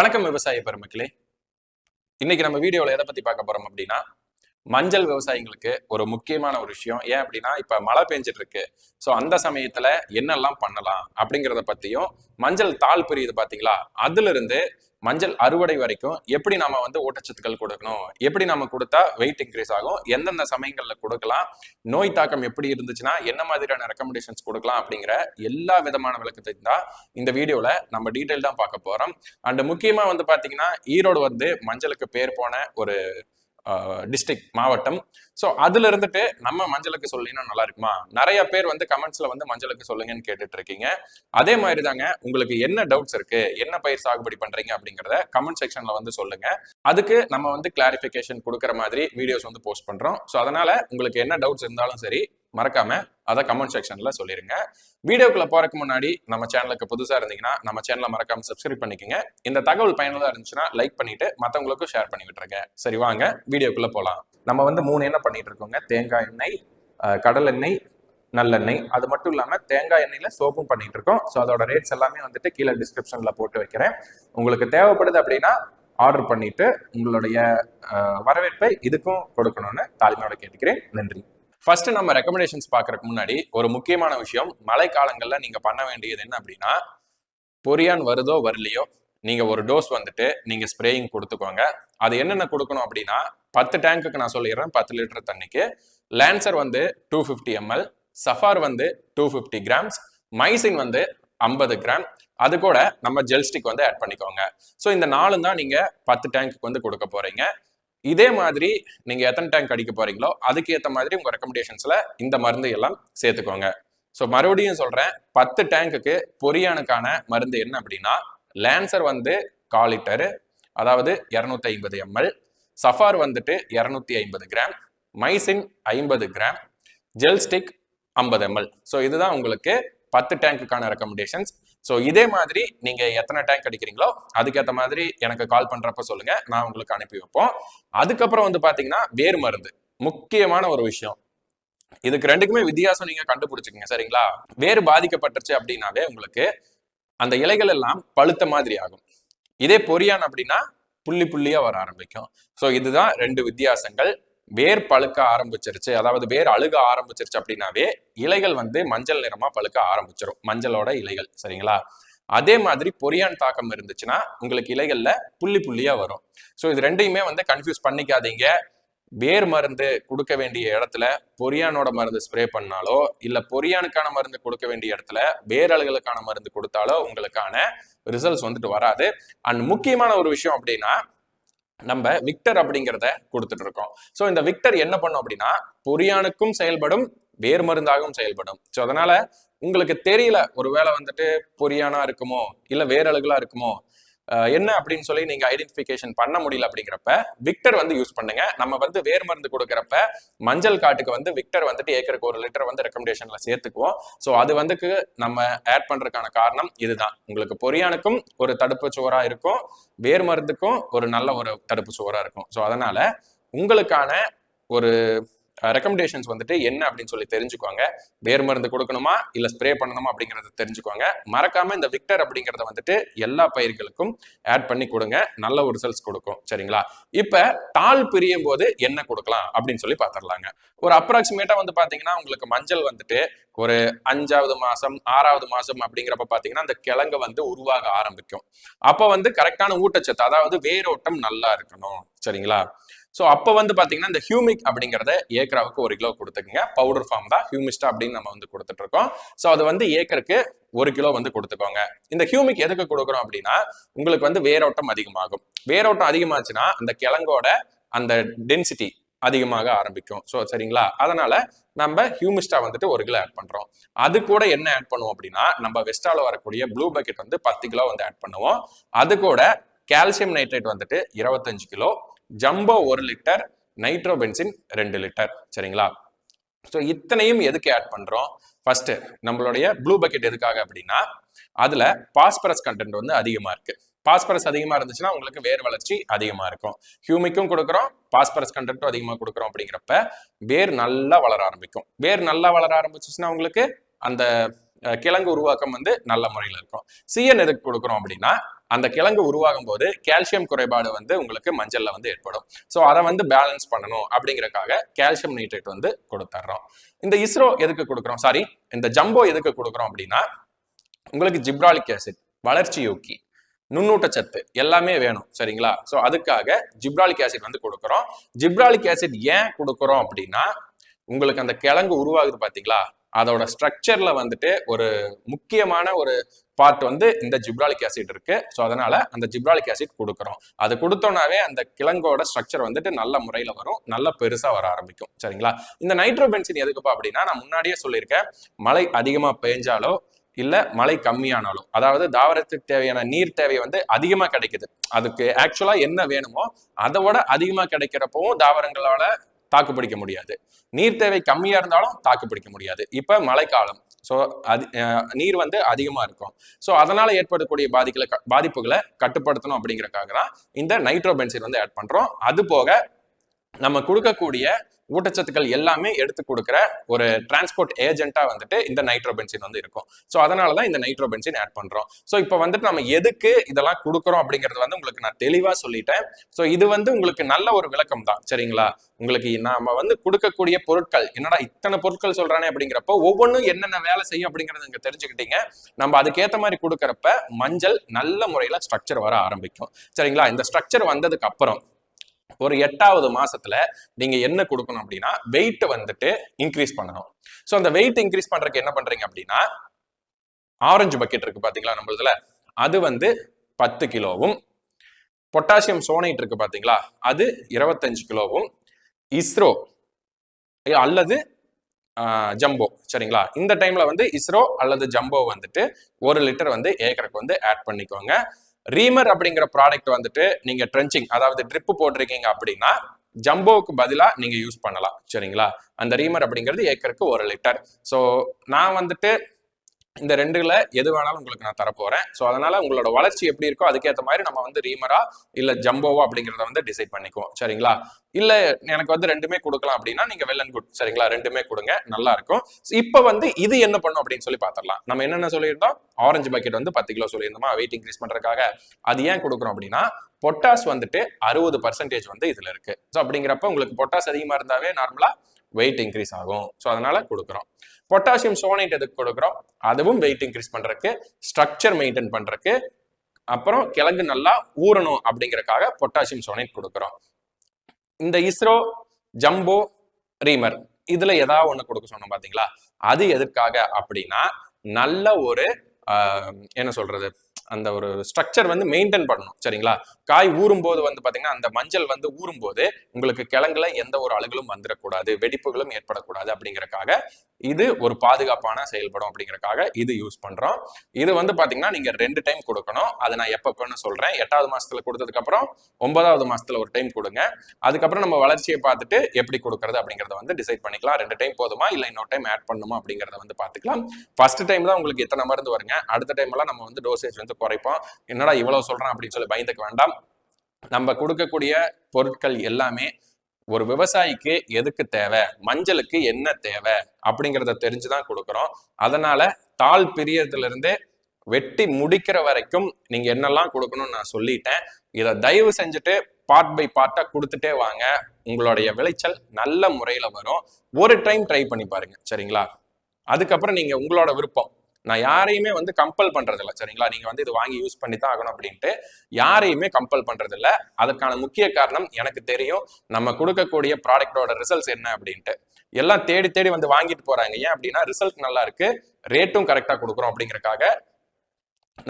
வணக்கம் விவசாய பெருமக்களே. இன்னைக்கு நம்ம வீடியோவில் எதை பத்தி பார்க்க போறோம் அப்படின்னா மஞ்சள் விவசாயிங்களுக்கு ஒரு முக்கியமான ஒரு விஷயம். ஏன் அப்படின்னா இப்ப மழை பெஞ்சிட்டு இருக்கு ஸோ அந்த சமயத்துல என்னெல்லாம் பண்ணலாம் அப்படிங்கிறத பத்தியும் மஞ்சள் தாள் பிரியுது பாத்தீங்களா? அதுல இருந்து மஞ்சள் அறுவடை வரைக்கும் எப்படி நாம வந்து ஊட்டச்சத்துக்கள் கொடுக்கணும்? எப்படி நாம கொடுத்தா வெயிட் இன்க்ரீஸ் ஆகும்? எந்தெந்த சமயங்கள்ல கொடுக்கலாம்? நோய் தாக்கம் எப்படி இருந்துச்சுன்னா என்ன மாதிரியான ரெக்கமெண்டேஷன்ஸ் கொடுக்கலாம் அப்படிங்கிற எல்லா விதமான விளக்கத்தை தான் இந்த வீடியோல நம்ம டீட்டெயில் தான் பார்க்க போறோம். அண்ட் முக்கியமா வந்து பாத்தீங்கன்னா ஈரோடு வந்து மஞ்சளுக்கு பேர் போன ஒரு டிஸ்ட்ரிக்ட் மாவட்டம். ஸோ அதுல இருந்துட்டு நம்ம மஞ்சளுக்கு சொல்லினா நல்லா இருக்குமா நிறைய பேர் வந்து கமெண்ட்ஸ்ல வந்து மஞ்சளுக்கு சொல்லுங்கன்னு கேட்டுட்டு இருக்கீங்க அதே மாதிரி தாங்க உங்களுக்கு என்ன டவுட்ஸ் இருக்கு? என்ன பயிர் சாகுபடி பண்றீங்க அப்படிங்கிறத கமெண்ட் செக்ஷன்ல வந்து சொல்லுங்க. அதுக்கு நம்ம வந்து கிளாரிபிகேஷன் கொடுக்குற மாதிரி வீடியோஸ் வந்து போஸ்ட் பண்றோம். ஸோ அதனால உங்களுக்கு என்ன டவுட்ஸ் இருந்தாலும் சரி மறக்காம அதை கமெண்ட் செக்ஷன்ல சொல்லிருங்க. வீடியோக்குள்ள போறதுக்கு முன்னாடி நம்ம சேனலுக்கு புதுசா இருந்தீங்கன்னா நம்ம சேனலை மறக்காம சப்ஸ்கிரைப் பண்ணிக்கோங்க. இந்த தகவல் பயனுள்ளதா இருந்துச்சுன்னா லைக் பண்ணிட்டு மத்தவங்களுக்கும் ஷேர் பண்ணி விட்டுருங்க. சரி வாங்க வீடியோக்குள்ள போலாம். நம்ம வந்து மூணு எண்ணெய் பண்ணிட்டு இருக்கோங்க. தேங்காய் எண்ணெய் கடல் எண்ணெய் நல்லெண்ணெய் அது மட்டும் இல்லாமல் தேங்காய் எண்ணெயில் சோப்பும் பண்ணிட்டு இருக்கோம். ஸோ அதோட ரேட்ஸ் எல்லாமே வந்துட்டு கீழே டிஸ்கிரிப்ஷனில் போட்டு வைக்கிறேன். உங்களுக்கு தேவைப்படுது அப்படின்னா ஆர்டர் பண்ணிட்டு உங்களுடைய வரவேற்பை இதுக்கும் கொடுக்கணும்னு தாழ்மையோட கேட்டுக்கிறேன். நன்றி. ஃபர்ஸ்ட் நம்ம ரெக்கமெண்டேஷன்ஸ் பார்க்கறதுக்கு முன்னாடி ஒரு முக்கியமான விஷயம் மழை காலங்களில் நீங்க பண்ண வேண்டியது என்ன அப்படின்னா பொரியான் வருதோ வரலையோ நீங்க ஒரு டோஸ் வந்துட்டு நீங்க ஸ்ப்ரேயிங் கொடுத்துக்கோங்க. அது என்னென்ன கொடுக்கணும் அப்படின்னா பத்து டேங்குக்கு நான் சொல்லிடுறேன் பத்து லிட்டர் தண்ணிக்கு. லேன்சர் வந்து டூ ஃபிஃப்டி எம்எல் சஃபார் வந்து டூ ஃபிஃப்டி கிராம்ஸ் மைசின் வந்து ஐம்பது கிராம் அது கூட நம்ம ஜெல்ஸ்டிக் வந்து ஆட் பண்ணிக்கோங்க. ஸோ இந்த நாலு தான் நீங்க பத்து டேங்க்கு வந்து கொடுக்க போறீங்க. இதே மாதிரி நீங்கள் எத்தனை டேங்க் அடிக்க போறீங்களோ அதுக்கு ஏற்ற மாதிரி உங்கள் ரெக்கமெண்டேஷன்ஸில் இந்த மருந்து எல்லாம் சேர்த்துக்கோங்க. ஸோ மறுபடியும் சொல்கிறேன் பத்து டேங்குக்கு பொரியானுக்கான மருந்து என்ன அப்படின்னா லேன்சர் வந்து கால் லிட்டரு அதாவது இரநூத்தி ஐம்பது எம்எல் சஃபார் வந்துட்டு இரநூத்தி ஐம்பது கிராம் மைசின் ஐம்பது கிராம் ஜெல் ஸ்டிக் ஐம்பது எம்எல் ஸோ இதுதான் உங்களுக்கு பத்து டேங்க்குக்கான ரெக்கமெண்டேஷன்ஸ் ஸோ இதே மாதிரி நீங்க எத்தனை டேங்க் அடிக்கிறீங்களோ அதுக்கேற்ற மாதிரி எனக்கு கால் பண்றப்ப சொல்லுங்க. நான் உங்களுக்கு அனுப்பி வைப்போம். அதுக்கப்புறம் வந்து பாத்தீங்கன்னா வேர் மருந்து. முக்கியமான ஒரு விஷயம். இதுக்கு ரெண்டுக்குமே வித்தியாசம் நீங்க கண்டுபிடிச்சுக்கங்க சரிங்களா? வேர் பாதிக்கப்பட்டுருச்சு அப்படின்னாவே உங்களுக்கு அந்த இலைகள் எல்லாம் பழுத்த மாதிரி ஆகும். இதே பொரியான் அப்படின்னா புள்ளி புள்ளியா வர ஆரம்பிக்கும். ஸோ இதுதான் ரெண்டு வித்தியாசங்கள். வேர் பழுக்க ஆரம்பிச்சிருச்சு. அதாவது வேர் அழுக ஆரம்பிச்சிருச்சு அப்படின்னாவே இலைகள் வந்து மஞ்சள் நிறமா பழுக்க ஆரம்பிச்சிடும் மஞ்சளோட இலைகள் சரிங்களா? அதே மாதிரி பொரியான் தாக்கம் இருந்துச்சுன்னா உங்களுக்கு இலைகள்ல புள்ளி புள்ளியா வரும். ஸோ இது ரெண்டையுமே வந்து கன்ஃபியூஸ் பண்ணிக்காதீங்க. வேர் மருந்து கொடுக்க வேண்டிய இடத்துல பொரியானோட மருந்து ஸ்ப்ரே பண்ணாலோ இல்ல பொரியானுக்கான மருந்து கொடுக்க வேண்டிய இடத்துல வேரல்களுக்கான மருந்து கொடுத்தாலோ உங்களுக்கான ரிசல்ட்ஸ் வந்துட்டு வராது. அண்ட் முக்கியமான ஒரு விஷயம் அப்படின்னா நம்ம விக்டர் அப்படிங்கிறத கொடுத்துட்டு இருக்கோம். ஸோ இந்த விக்டர் என்ன பண்ணும் அப்படின்னா பொரியானுக்கும் செயல்படும் வேர் மருந்தாகவும் செயல்படும். ஸோ அதனால உங்களுக்கு தெரியல ஒருவேளை வந்துட்டு பொரியானா இருக்குமோ இல்ல வேரழுகளா இருக்குமோ என்ன அப்படின்னு சொல்லி நீங்க ஐடென்டிஃபிகேஷன் பண்ண முடியல அப்படிங்கிறப்ப விக்டர் வந்து யூஸ் பண்ணுங்க. நம்ம வந்து வேர் மருந்து கொடுக்குறப்ப மஞ்சள் காட்டுக்கு வந்து விக்டர் வந்துட்டு ஏக்கருக்கு ஒரு லிட்டர் வந்து ரெக்கமெண்டேஷன்ல சேர்த்துக்குவோம். ஸோ அது வந்துக்கு நம்ம ஆட் பண்றதுக்கான காரணம் இதுதான். உங்களுக்கு பொரியானுக்கும் ஒரு தடுப்பு சுவரா இருக்கும். வேர் மருந்துக்கும் ஒரு நல்ல ஒரு தடுப்பு சுவரா இருக்கும். ஸோ அதனால உங்களுக்கான ஒரு ரெக்கமெண்டேஷன்ஸ் வந்துட்டு என்ன அப்படின்னு சொல்லி தெரிஞ்சுக்கோங்க வேர் மருந்து கொடுக்கணுமா? இல்ல ஸ்ப்ரே பண்ணணுமா அப்படிங்கறத தெரிஞ்சுக்கோங்க மறக்காம இந்த விக்டர் அப்படிங்கறத வந்துட்டு எல்லா பயிர்களுக்கும் ஆட் பண்ணி கொடுங்க. நல்ல ஒரு ரிசல்ட்ஸ் கொடுக்கும். சரிங்களா? இப்ப தாள் பிரியும் போது என்ன கொடுக்கலாம் அப்படின்னு சொல்லி பாத்திரலாங்க ஒரு அப்ராக்சிமேட்டா வந்து பாத்தீங்கன்னா உங்களுக்கு மஞ்சள் வந்துட்டு ஒரு அஞ்சாவது மாசம் ஆறாவது மாசம் அப்படிங்கிறப்ப பாத்தீங்கன்னா அந்த கிழங்கு வந்து உருவாக ஆரம்பிக்கும். அப்ப வந்து கரெக்டான ஊட்டச்சத்து அதாவது வேரோட்டம் நல்லா இருக்கணும். சரிங்களா? ஸோ அப்போ வந்து பார்த்தீங்கன்னா இந்த ஹியூமிக் அப்படிங்கிறத ஏக்கராவுக்கு ஒரு கிலோ கொடுத்துக்குங்க. பவுடர் ஃபார்ம் தான் ஹியூமிஸ்டா அப்படின்னு நம்ம வந்து கொடுத்துட்டு இருக்கோம் ஸோ அது வந்து ஏக்கருக்கு ஒரு கிலோ வந்து கொடுத்துக்கோங்க. இந்த ஹியூமிக் எதுக்கு கொடுக்குறோம் அப்படின்னா உங்களுக்கு வந்து வேரோட்டம் அதிகமாகும். வேரோட்டம் அதிகமாச்சுன்னா அந்த கிழங்கோட அந்த டென்சிட்டி அதிகமாக ஆரம்பிக்கும். ஸோ சரிங்களா? அதனால நம்ம ஹியூமிஸ்டா வந்துட்டு ஒரு கிலோ ஆட் பண்றோம். அது கூட என்ன ஆட் பண்ணுவோம் அப்படின்னா நம்ம வெஸ்டால வரக்கூடிய ப்ளூ பக்கெட் வந்து பத்து கிலோ வந்து ஆட் பண்ணுவோம். அது கூட கால்சியம் நைட்ரேட் வந்துட்டு இருபத்தஞ்சு கிலோ ஜம்போ ஒரு லிட்டர் நைட்ரோ பென்சின் ரெண்டு லிட்டர். சரிங்களா? ஸோ இத்தனையும் எதுக்கு ஆட் பண்ணுறோம் ஃபர்ஸ்ட் நம்மளுடைய ப்ளூ பக்கெட் எதுக்காக அப்படின்னா அதில் பாஸ்பரஸ் கண்டென்ட் வந்து அதிகமாக இருக்கு. பாஸ்பரஸ் அதிகமாக இருந்துச்சுன்னா உங்களுக்கு வேர் வளர்ச்சி அதிகமாக இருக்கும். ஹியூமிக்கும் கொடுக்குறோம் பாஸ்பரஸ் கண்டென்ட்டும் அதிகமாக கொடுக்குறோம் அப்படிங்கிறப்ப வேர் நல்லா வளர ஆரம்பிக்கும். வேர் நல்லா வளர ஆரம்பிச்சிச்சுன்னா உங்களுக்கு அந்த கிழங்கு உருவாக்கம் வந்து நல்ல முறையில் இருக்கும். சிஎன் எதுக்கு கொடுக்குறோம் அப்படின்னா அந்த கிழங்கு உருவாகும் போது கால்சியம் குறைபாடு வந்து உங்களுக்கு மஞ்சள்ல வந்து ஏற்படும். ஸோ அதை வந்து பேலன்ஸ் பண்ணணும் அப்படிங்கறக்காக கால்சியம் நைட்ரேட் வந்து கொடுத்துட்றோம் இந்த இஸ்ரோ எதுக்கு கொடுக்குறோம்? சாரி இந்த ஜம்போ எதுக்கு கொடுக்குறோம் அப்படின்னா உங்களுக்கு ஜிப்ராலிக் ஆசிட் வளர்ச்சி யூக்கி நுண்ணூட்டச்சத்து எல்லாமே வேணும் சரிங்களா? ஸோ அதுக்காக ஜிப்ராலிக் ஆசிட் வந்து கொடுக்குறோம். ஜிப்ராலிக் ஆசிட் ஏன் கொடுக்குறோம் அப்படின்னா உங்களுக்கு அந்த கிழங்கு உருவாகுது பாத்தீங்களா? அதோட ஸ்ட்ரக்சர்ல வந்துட்டு ஒரு முக்கியமான ஒரு பார்ட் வந்து இந்த ஜிப்ராலிக் ஆசிட் இருக்கு. ஸோ அதனால அந்த ஜிப்ராலிக் ஆசிட் கொடுக்குறோம். அது கொடுத்தோன்னாவே அந்த கிழங்கோட ஸ்ட்ரக்சர் வந்துட்டு நல்ல முறையில வரும். நல்ல பெருசா வர ஆரம்பிக்கும். சரிங்களா? இந்த நைட்ரோபென்சின் எதுக்குப்பா அப்படின்னா நான் முன்னாடியே சொல்லியிருக்கேன். மழை அதிகமா பெஞ்சாலோ இல்ல மழை கம்மியானாலும் அதாவது தாவரத்துக்கு தேவையான நீர் தேவை வந்து அதிகமா கிடைக்குது. அதுக்கு ஆக்சுவலா என்ன வேணுமோ அதை விட அதிகமா கிடைக்கிறப்பவும் தாவரங்களோட தாக்கு பிடிக்க முடியாது. நீர் தேவை கம்மியா இருந்தாலும் தாக்கு பிடிக்க முடியாது. இப்ப மழைக்காலம். ஸோ அது நீர் வந்து அதிகமாக இருக்கும். ஸோ அதனால் ஏற்படக்கூடிய பாதிக்கல பாதிப்புகளை கட்டுப்படுத்தணும் அப்படிங்கிறக்காக தான் இந்த நைட்ரோபென்சின் வந்து ஆட் பண்ணுறோம் அது போக நம்ம கொடுக்கக்கூடிய ஊட்டச்சத்துக்கள் எல்லாமே எடுத்து கொடுக்குற ஒரு டிரான்ஸ்போர்ட் ஏஜென்ட்டா வந்துட்டு இந்த நைட்ரோபென்சின் வந்து இருக்கும். ஸோ அதனால தான் இந்த நைட்ரோபென்சின் ஆட் பண்றோம். ஸோ இப்போ வந்துட்டு நம்ம எதுக்கு இதெல்லாம் கொடுக்குறோம் அப்படிங்கிறது வந்து உங்களுக்கு நான் தெளிவாக சொல்லிட்டேன். ஸோ இது வந்து உங்களுக்கு நல்ல ஒரு விளக்கம் தான். சரிங்களா? உங்களுக்கு நாம வந்து கொடுக்கக்கூடிய பொருட்கள் என்னடா இத்தனை பொருட்கள் சொல்றானே அப்படிங்கிறப்போ ஒவ்வொன்றும் என்னென்ன வேலை செய்யும் அப்படிங்கிறது நீங்க தெரிஞ்சுக்கிட்டீங்க. நம்ம அதுக்கேற்ற மாதிரி கொடுக்குறப்ப மஞ்சள் நல்ல முறையில் ஸ்ட்ரக்சர் வர ஆரம்பிக்கும். சரிங்களா? இந்த ஸ்ட்ரக்சர் வந்ததுக்கு அப்புறம் ஒரு எட்டாவது மாசத்துல நீங்க என்ன கொடுக்கணும் அப்படின்னா வெயிட்டை வந்துட்டு இன்க்ரீஸ் பண்ணணும். ஸோ அந்த வெயிட் இன்க்ரீஸ் பண்றதுக்கு என்ன பண்றீங்க அப்படின்னா ஆரஞ்சு பக்கெட் இருக்கு பாத்தீங்களா நம்மளதுல அது வந்து பத்து கிலோவும் பொட்டாசியம் சோனைட் இருக்கு பாத்தீங்களா? அது இருபத்தஞ்சு கிலோவும் இஸ்ரோ அல்லது ஜம்போ சரிங்களா? இந்த டைம்ல வந்து இஸ்ரோ அல்லது ஜம்போ வந்துட்டு ஒரு லிட்டர் வந்து ஏக்கருக்கு வந்து ஆட் பண்ணிக்கோங்க. ரீமர் அப்படிங்கிற ப்ராடக்ட் வந்துட்டு நீங்க ட்ரென்ச்சிங் அதாவது ட்ரிப் போட்டிருக்கீங்க அப்படின்னா ஜம்போவுக்கு பதிலாக நீங்க யூஸ் பண்ணலாம். சரிங்களா? அந்த ரீமர் அப்படிங்கிறது ஏக்கருக்கு ஒரு லிட்டர். ஸோ நான் வந்துட்டு இந்த ரெண்டுல எது வேணாலும் உங்களுக்கு நான் தரப்போறேன். ஸோ அதனால உங்களோட வளர்ச்சி எப்படி இருக்கோ அதுக்கேற்ற மாதிரி நம்ம வந்து ரீமரா இல்ல ஜம்போவா அப்படிங்கிறத வந்து டிசைட் பண்ணிக்குவோம். சரிங்களா? இல்ல எனக்கு வந்து ரெண்டுமே கொடுக்கலாம் அப்படின்னா நீங்க வெல் அண்ட் குட் சரிங்களா? ரெண்டுமே கொடுங்க. நல்லா இருக்கும். இப்போ வந்து இது என்ன பண்ணும் அப்படின்னு சொல்லி பாத்திரலாம் நம்ம என்னென்ன சொல்லியிருந்தோம்? ஆரஞ்சு பக்கெட் வந்து பத்து கிலோ சொல்லியிருந்தோமா? வெயிட் இன்க்ரீஸ் பண்றதுக்காக. அது ஏன் கொடுக்குறோம் அப்படின்னா பொட்டாஸ் வந்துட்டு அறுபது பர்சன்டேஜ் வந்து இதுல இருக்கு. ஸோ அப்படிங்கிறப்ப உங்களுக்கு பொட்டாஸ் அதிகமா இருந்தாவே நார்மலா வெயிட் இன்க்ரீஸ் ஆகும். ஸோ அதனால கொடுக்குறோம். பொட்டாசியம் சோனைட் எதுக்கு கொடுக்குறோம்? அதுவும் வெயிட் இன்க்ரீஸ் பண்ணுறதுக்கு ஸ்ட்ரக்சர் மெயின்டைன் பண்ணுறக்கு அப்புறம் கிழங்கு நல்லா ஊறணும் அப்படிங்கறக்காக பொட்டாசியம் சோனைட் கொடுக்குறோம். இந்த இஸ்ரோ ஜம்போ ரீமர் இதுல ஏதாவது ஒன்று கொடுக்க சொன்னோம் பாத்தீங்களா? அது எதுக்காக அப்படின்னா நல்ல ஒரு என்ன சொல்றது? அந்த ஒரு ஸ்ட்ரக்சர் வந்து மெயின்டைன் பண்ணணும் சரிங்களா? காய் ஊறும்போது வந்து பார்த்தீங்கன்னா அந்த மஞ்சள் வந்து ஊறும்போது உங்களுக்கு கிழங்குல எந்த ஒரு அழுகலும் வந்துடக்கூடாது வெடிப்புகளும் ஏற்படக்கூடாது அப்படிங்கறக்காக இது ஒரு பாதுகாப்பான செயல்படும் அப்படிங்கறக்காக இது யூஸ் பண்றோம். இது வந்து பாத்தீங்கன்னா நீங்க ரெண்டு டைம் கொடுக்கணும். அதை நான் எப்பப்பன்னு சொல்றேன். எட்டாவது மாசத்துல கொடுத்ததுக்கு அப்புறம் ஒன்பதாவது மாசத்துல ஒரு டைம் கொடுங்க. அதுக்கப்புறம் நம்ம வளர்ச்சியை பார்த்துட்டு எப்படி கொடுக்கறது அப்படிங்கறத வந்து டிசைட் பண்ணிக்கலாம். ரெண்டு டைம் போதுமா? இல்ல இன்னொரு டைம் ஆட் பண்ணுமா? அப்படிங்கறத வந்து பாத்துக்கலாம் ஃபர்ஸ்ட் டைம் தான் உங்களுக்கு எத்தனை மருந்து வருங்க. அடுத்த டைம் எல்லாம் நம்ம வந்து டோசேஜ் வந்து குறைப்போம். என்னடா இவ்வளவு சொல்றேன் அப்படின்னு சொல்லி பயந்துக்க வேண்டாம். நம்ம கொடுக்கக்கூடிய பொருட்கள் எல்லாமே ஒரு விவசாயிக்கு எதுக்கு தேவை? மஞ்சளுக்கு என்ன தேவை? அப்படிங்கிறத தெரிஞ்சுதான் கொடுக்குறோம். அதனால தாள் பிரியறதுல இருந்து வெட்டி முடிக்கிற வரைக்கும் நீங்க என்னெல்லாம் கொடுக்கணும்னு நான் சொல்லிட்டேன். இதை தயவு செஞ்சுட்டு பார்ட் பை பார்ட்டா கொடுத்துட்டே வாங்க. உங்களுடைய விளைச்சல் நல்ல முறையில வரும். ஒரு டைம் ட்ரை பண்ணி பாருங்க. சரிங்களா? அதுக்கப்புறம் நீங்க உங்களோட விருப்பம். நான் யாரையுமே வந்து கம்பல் பண்றது இல்லை சரிங்களா? நீங்க வந்து இது வாங்கி யூஸ் பண்ணி தான் ஆகணும் அப்படின்ட்டு யாரையுமே கம்பல் பண்றது இல்லை அதற்கான முக்கிய காரணம் எனக்கு தெரியும் நம்ம கொடுக்கக்கூடிய ப்ராடக்டோட ரிசல்ட்ஸ் என்ன அப்படின்ட்டு. எல்லாம் தேடி தேடி வந்து வாங்கிட்டு போறாங்க. ஏன் அப்படின்னா ரிசல்ட் நல்லா இருக்கு ரேட்டும் கரெக்டா கொடுக்குறோம் அப்படிங்கறக்காக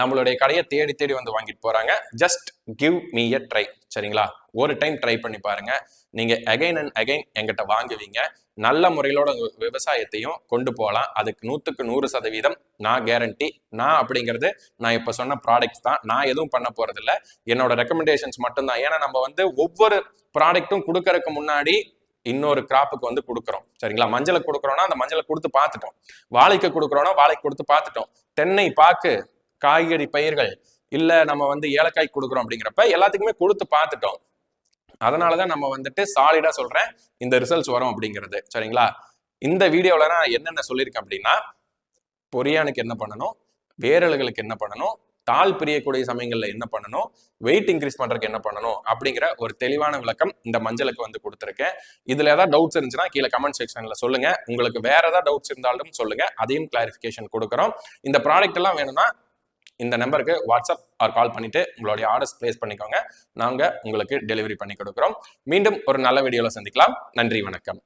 நம்மளுடைய கடையை தேடி தேடி வந்து வாங்கிட்டு போறாங்க. Just give me a try சரிங்களா? ஒரு டைம் ட்ரை பண்ணி பாருங்க. நீங்க அகைன் அண்ட் அகைன் எங்கிட்ட வாங்குவீங்க. நல்ல முறையிலோட விவசாயத்தையும் கொண்டு போகலாம். அதுக்கு நூற்றுக்கு நூறு சதவீதம் நான் கேரண்டி நான் அப்படிங்கிறது நான் இப்போ சொன்ன ப்ராடக்ட்ஸ் தான். நான் எதுவும் பண்ண போறதில்ல. என்னோட ரெக்கமெண்டேஷன்ஸ் மட்டும்தான். ஏன்னா நம்ம வந்து ஒவ்வொரு ப்ராடக்ட்டும் கொடுக்கறதுக்கு முன்னாடி இன்னொரு கிராப்புக்கு வந்து கொடுக்குறோம். சரிங்களா? மஞ்சளை கொடுக்குறோம்னா அந்த மஞ்சளை கொடுத்து பார்த்துட்டோம். வாழைக்கு கொடுக்குறோம்னா வாழைக்கு கொடுத்து பார்த்துட்டோம். தென்னை பாக்கு காய்கறி பயிர்கள் இல்லை நம்ம வந்து ஏலக்காய் கொடுக்குறோம் அப்படிங்கிறப்ப எல்லாத்துக்குமே கொடுத்து பார்த்துட்டோம். அதனாலதான் நம்ம வந்துட்டு சாலிடாக சொல்கிறேன் இந்த ரிசல்ட்ஸ் வரும் அப்படிங்கிறது. சரிங்களா? இந்த வீடியோவில் நான் என்னென்ன சொல்லியிருக்கேன் அப்படின்னா பொரியானுக்கு என்ன பண்ணணும்? வேரல்களுக்கு என்ன பண்ணணும்? தாள் பிரியக்கூடிய சமயங்களில் என்ன பண்ணணும்? வெயிட் இன்க்ரீஸ் பண்ணுறதுக்கு என்ன பண்ணணும்? அப்படிங்கிற ஒரு தெளிவான விளக்கம் இந்த மஞ்சளுக்கு வந்து கொடுத்துருக்கேன். இதில் ஏதாவது டவுட்ஸ் இருந்துச்சுன்னா கீழே கமெண்ட் செக்ஷனில் சொல்லுங்கள் உங்களுக்கு வேறு ஏதாவது டவுட்ஸ் இருந்தாலும் சொல்லுங்கள் அதையும் கிளாரிஃபிகேஷன் கொடுக்குறோம். இந்த ப்ராடக்ட் எல்லாம் வேணும்னா இந்த நம்பருக்கு வாட்ஸ்அப் ஆர் கால் பண்ணிட்டு உங்களுடைய ஆர்டர்ஸ் பிளேஸ் பண்ணிக்கோங்க. நாங்கள் உங்களுக்கு டெலிவரி பண்ணி கொடுக்குறோம். மீண்டும் ஒரு நல்ல வீடியோவில் சந்திக்கலாம். நன்றி வணக்கம்.